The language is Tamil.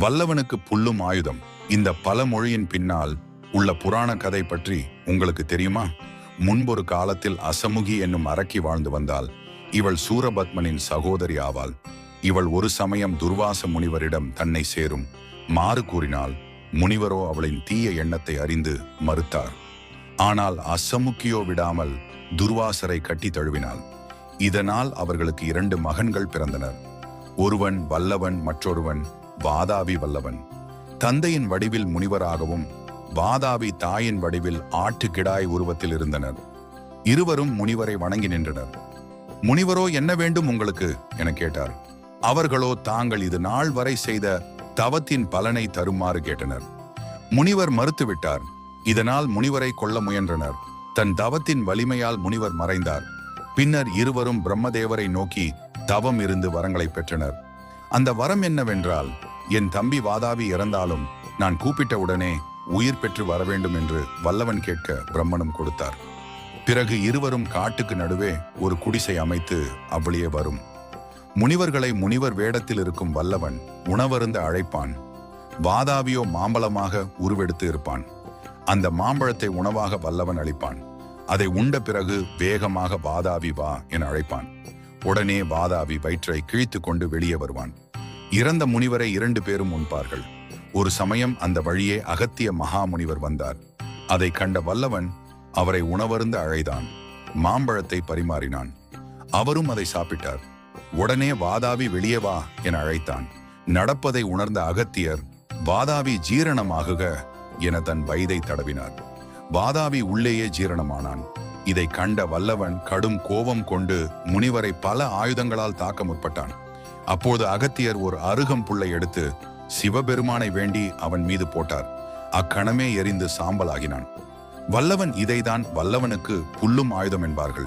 வல்லவனுக்கு புல்லும் ஆயுதம். இந்த பல மொழியின் பின்னால் உள்ள புராண கதை பற்றி உங்களுக்கு தெரியுமா? முன்பொரு காலத்தில் அசமுகி என்னும் அரக்கி வாழ்ந்து வந்தால் இவள் சூரபத்மனின் சகோதரி ஆவாள். இவள் ஒரு சமயம் துர்வாச முனிவரிடம் தன்னை சேரும். மாறு கூறினால் முனிவரோ அவளின் தீய எண்ணத்தை அறிந்து மறுத்தார். ஆனால் அசமுக்கியோ விடாமல் துர்வாசரை கட்டி தழுவினாள். இதனால் அவர்களுக்கு இரண்டு மகன்கள் பிறந்தனர். ஒருவன் வல்லவன் மற்றொருவன் வாதாபி வல்லவன். தந்தையின் வடிவில் முனிவராகவும் வாதாபி தாயின் வடிவில் ஆட்டுக்கிடாய் உருவத்தில் இருந்தனர். இருவரும் முனிவரை வணங்கி நின்றனர். முனிவரோ என்ன வேண்டும் உங்களுக்கு? என கேட்டார். அவர்களோ தாங்கள் இது நாள் வரை செய்த தவத்தின் பலனை தருமாறு கேட்டனர். முனிவர் மறுத்துவிட்டார். இதனால் முனிவரை கொல்ல முயன்றனர். தன் தவத்தின் வலிமையால் முனிவர் மறைந்தார். பின்னர் இருவரும் பிரம்மதேவரை நோக்கி தவம் இருந்து வரங்களை பெற்றனர். அந்த வரம் என்னவென்றால் என் தம்பி வாதாபி இறந்தாலும் நான் கூப்பிட்ட உடனே உயிர் பெற்று வர வேண்டும் என்று வல்லவன் கேட்க பிரம்மனும் கொடுத்தார். பிறகு இருவரும் காட்டுக்கு நடுவே ஒரு குடிசை அமைத்து அவ்வளியே வரும். முனிவர்களை முனிவர் வேடத்தில் இருக்கும் வல்லவன் உணவருந்த அழைப்பான். வாதாபியோ மாம்பழமாக உருவெடுத்து இருப்பான். அந்த மாம்பழத்தை உணவாக வல்லவன் அளிப்பான். அதை உண்ட பிறகு வேகமாக வாதாபி வா என அழைப்பான். உடனே வாதாபி வயிற்றை கிழித்து கொண்டு வெளியே வருவான். இறந்த முனிவரை இரண்டு பேரும் உண்பார்கள். ஒரு சமயம் அந்த வழியே அகத்திய மகா முனிவர் வந்தார். அதை கண்ட வல்லவன் அவரை உணவருந்து அழைதான் மாம்பழத்தை பரிமாறினான். அவரும் அதை சாப்பிட்டார். உடனே வாதாவி வெளியே வா என அழைத்தான். நடப்பதை உணர்ந்த அகத்தியர் வாதாவி ஜீரணமாகுக என தன் வயதை தடவினார். வாதாவி உள்ளேயே ஜீரணமானான். இதை கண்ட வல்லவன் கடும் கோபம் கொண்டு முனிவரை பல ஆயுதங்களால் தாக்க முற்பட்டான். அப்போது அகத்தியர் ஒரு அருகம் புல்லை எடுத்து சிவபெருமானை வேண்டி அவன் மீது போட்டார். அக்கணமே எரிந்து சாம்பலாகினான். வல்லவன் இதைதான் வல்லவனுக்கு புல்லும் ஆயுதம் என்பார்கள்.